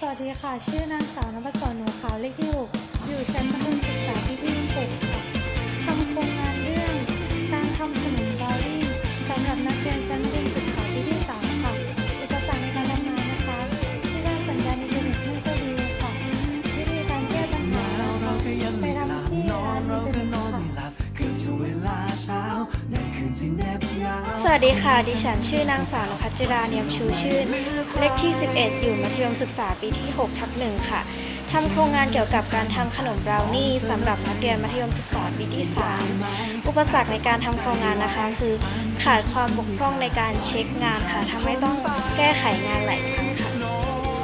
สวัสดีค่ะ ชื่อนางสาวนภศรหนูขาวเลขที่6อยู่ชั้นมัธยมศึกษาปีที่ห สวัสดีค่ะ ดิฉันชื่อนางสาวนภัจราเนียมชูชื่น เลขที่ 11 อยู่มัธยมศึกษาปีที่ 6 ทับหนึ่งค่ะทำโครงงานเกี่ยวกับการทำขนมบราวนี่สำหรับนักเรียนมัธยมศึกษาปีที่ 3 อุปสรรคในการทำโครงงานนะคะ คือขาดความบกพร่องในการเช็คงานค่ะทำให้ต้องแก้ไขงานหลายครั้งค่ะ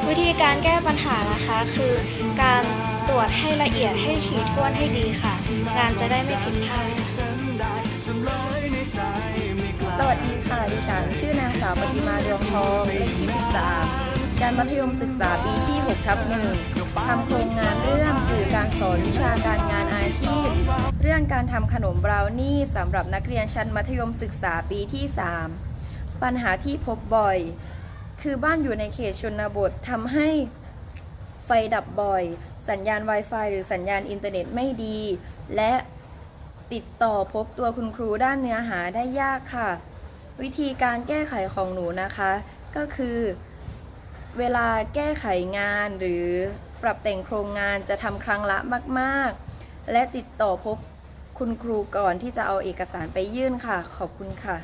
วิธีการแก้ปัญหานะคะ คือการตรวจให้ละเอียดให้ถี่ถ้วนให้ดีค่ะ งานจะได้ไม่ผิดพลาด สวัสดีค่ะ ดิฉัน ชื่อนางสาวปฏิมาดวงทองเลขที่13ชั้นมัธยมศึกษาปีที่6ทับหนึ่งทำโครงงานเรื่องสื่อการสอนวิชาการงานอาชีพ เรื่องการทำขนมบราวนี่สำหรับนักเรียนชั้นมัธยมศึกษาปีที่ 3 ปัญหาที่พบบ่อย คือบ้านอยู่ในเขตชนบททำให้ไฟดับบ่อย สัญญาณ Wi-Fi หรือสัญญาณอินเทอร์เน็ตไม่ดี และติดต่อพบตัวคุณครูด้านเนื้อหาได้ยากค่ะ วิธีการแก้ไขของหนูนะคะ ก็คือเวลาแก้ไขงานหรือปรับแต่งโครงงานจะทำครั้งละมาก ๆ และติดต่อพบคุณครูก่อนที่จะเอาเอกสารไปยื่นค่ะ ขอบคุณค่ะ